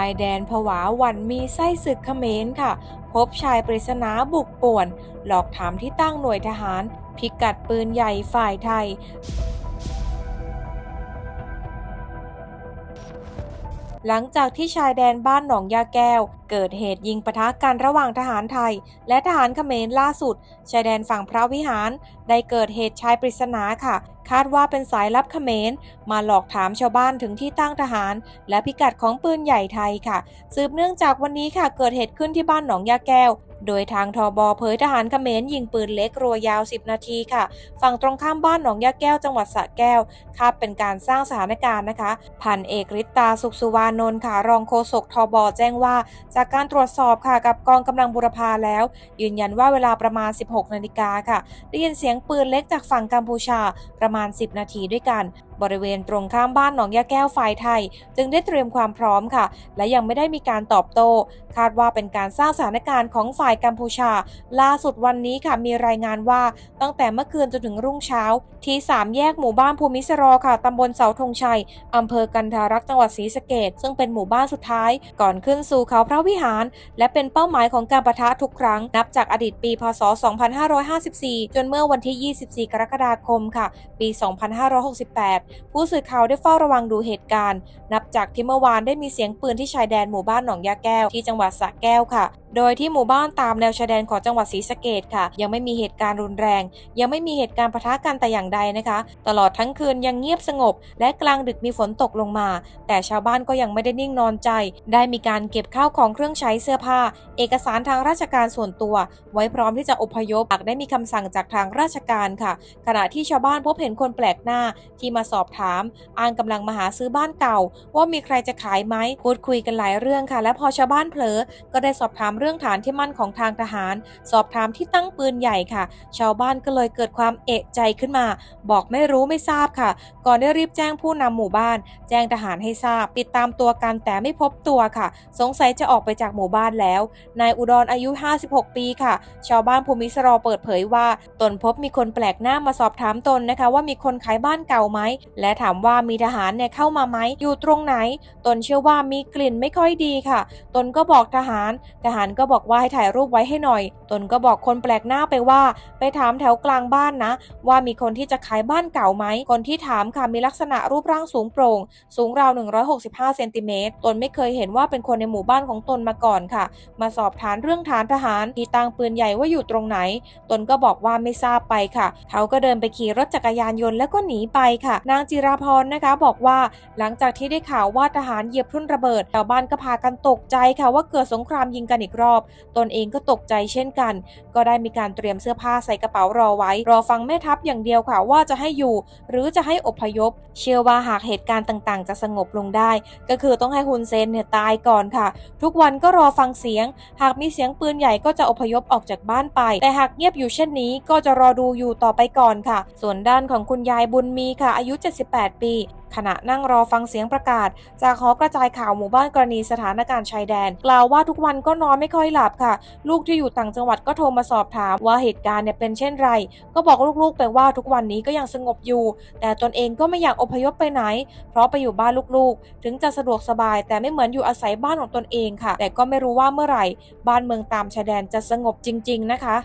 ายแดนผวาวันมีไส้ศึกเขมรค่ะ พบชายปริศนาบุกป่วน หลอกถามที่ตั้งหน่วยทหาร พิกัดปืนใหญ่ฝ่ายไทย หลังจากที่ชายแดนบ้านหนองยาแก้ว เกิดเหตุยิงปะทะกันระหว่างทหารไทย และทหารเขมรล่าสุด ชายแดนฝั่งพระวิหาร ได้เกิดเหตุชายปริศนาค่ะ คาดว่าเป็นสายลับเขมร มาหลอกถามชาวบ้านถึงที่ตั้งทหาร และพิกัดของปืนใหญ่ไทยค่ะ สืบเนื่องจากวันนี้ค่ะเกิดเหตุขึ้นที่บ้านหนองยาแก้ว โดยทางทบเผยทหารเขมรยิงปืนเล็กรัวยาว 10 นาทีค่ะ ฝั่งตรงข้ามบ้านหนองยาแก้วจังหวัดสระแก้วคาดเป็นการสร้างสถานการณ์นะคะ พันเอกฤทธาสุขสุวานนท์ค่ะ รองโฆษกทบแจ้งว่า จากการตรวจสอบค่ะกับกองกำลังบุรพาแล้ว ยืนยันว่าเวลาประมาณ 16 นาฬิกาค่ะ ได้ยินเสียงปืนเล็กจากฝั่งกัมพูชาประมาณ 10 นาทีด้วยกันบริเวณตรงข้ามบ้านหนองยาแก้วฝ่ายไทย จึงได้เตรียมความพร้อมค่ะ และยังไม่ได้มีการตอบโต้ คาดว่าเป็นการสร้างสถานการณ์ของฝ่ายกัมพูชา ล่าสุดวันนี้ค่ะมีรายงานว่าตั้งแต่เมื่อคืนจนถึงรุ่งเช้า ที่สามแยกหมู่บ้านภูมิสรอค่ะตำบลเสาธงชัยอำเภอกันทารักษ์จังหวัดศรีสะเกดซึ่งเป็นหมู่บ้านสุดท้าย ก่อนขึ้นสู่เขาพระวิหาร และเป็นเป้าหมายของการประทะทุกครั้งนับจากอดีตปีพศ 2554 จนเมื่อวันที่ 24 กรกฎาคมค่ะ ปี 2568ผู้สื่อข่าวได้เฝ้าระวังดูเหตุการณ์ นับจากที่เมื่อวานได้มีเสียงปืนที่ชายแดนหมู่บ้านหนองยาแก้วที่จังหวัดสระแก้วค่ะ โดยที่หมู่บ้านตามแนวชายแดนของจังหวัดศรีสะเกดค่ะ ยังไม่มีเหตุการณ์รุนแรง ยังไม่มีเหตุการณ์ปะทะกันแต่อย่างใดนะคะ ตลอดทั้งคืนยังเงียบสงบ และกลางดึกมีฝนตกลงมา แต่ชาวบ้านก็ยังไม่ได้นิ่งนอนใจ ได้มีการเก็บข้าวของเครื่องใช้เสื้อผ้า เอกสารทางราชการส่วนตัว ไว้พร้อมที่จะอพยพหากได้มีคำสั่งจากทางราชการค่ะ ขณะที่ชาวบ้านพบเห็นคนแปลกหน้าที่มาสอบถามอ้างกำลังมาหาซื้อบ้านเก่า ว่ามีใครจะขายไหมพูดคุยกันหลายเรื่องค่ะ และพอชาวบ้านเผลอก็ได้สอบถามเรื่องฐานที่มั่นของทางทหาร สอบถามที่ตั้งปืนใหญ่ค่ะ ชาวบ้านก็เลยเกิดความเอะใจขึ้นมา บอกไม่รู้ไม่ทราบค่ะ ก่อนได้รีบแจ้งผู้นำหมู่บ้าน แจ้งทหารให้ทราบ ติดตามตัวกันแต่ไม่พบตัวค่ะ สงสัยจะออกไปจากหมู่บ้านแล้ว นายอุดรอายุ 56 ปีค่ะ ชาวบ้านภูมิสรอเปิดเผยว่า ตนพบมีคนแปลกหน้ามาสอบถามตนนะคะ ว่ามีคนขายบ้านเก่าไหม และถามว่ามีทหารเนี่ยเข้ามาไหม อยู่ตรงไหน ตนเชื่อว่ามีกลิ่นไม่ค่อยดีค่ะ ตนก็บอกทหาร ทหารก็บอกว่าให้ถ่ายรูปไว้ให้หน่อย ตนก็บอกคนแปลกหน้าไปว่า ไปถามแถวกลางบ้านนะ ว่ามีคนที่จะขายบ้านเก่าไหม คนที่ถามค่ะมีลักษณะรูปร่างสูงโปร่ง สูงราว 165 เซนติเมตร ตนไม่เคยเห็นว่าเป็นคนในหมู่บ้านของตนมาก่อนค่ะ มาสอบถามเรื่องฐานทหารที่ตั้งปืนใหญ่ว่าอยู่ตรงไหน ตนก็บอกว่าไม่ทราบไปค่ะ เขาก็เดินไปขี่รถจักรยานยนต์แล้วก็หนีไปค่ะ นางจิราพรนะคะบอกว่าหลังจากที่ได้ข่าวว่าทหารเหยียบทุ่นระเบิดชาวบ้านก็พากันตกใจค่ะว่าเกิดสงครามยิงกันอีกรอบ ตนเองก็ตกใจเช่นกัน ก็ได้มีการเตรียมเสื้อผ้าใส่กระเป๋ารอไว้ รอฟังแม่ทัพอย่างเดียวค่ะว่าจะให้อยู่ หรือจะให้อพยพ เชื่อว่าหากเหตุการณ์ต่างๆ จะสงบลงได้ ก็คือต้องให้ฮุนเซนเนี่ยตายก่อนค่ะ ทุกวันก็รอฟังเสียง หากมีเสียงปืนใหญ่ก็จะอพยพออกจากบ้านไป แต่หากเงียบอยู่เช่นนี้ก็จะรอดูอยู่ต่อไปก่อนค่ะ ส่วนด้านของคุณยายบุญมีค่ะอายุ 78 ปี ขณะนั่งรอฟังเสียงประกาศ จากหอกระจายข่าวหมู่บ้านกรณีสถานการณ์ชายแดน กล่าวว่าทุกวันก็นอนไม่ค่อยหลับค่ะ ลูกที่อยู่ต่างจังหวัดก็โทรมาสอบถามว่าเหตุการณ์เนี่ยเป็นเช่นไร ก็บอกลูกๆไปว่าทุกวันนี้ก็ยังสงบอยู่ แต่ตนเองก็ไม่อยากอพยพไปไหน เพราะไปอยู่บ้านลูกๆ ถึงจะสะดวกสบาย แต่ไม่เหมือนอยู่อาศัยบ้านของตนเองค่ะ แต่ก็ไม่รู้ว่าเมื่อไหร่ บ้านเมืองตามชายแดนจะสงบจริง ๆ นะคะ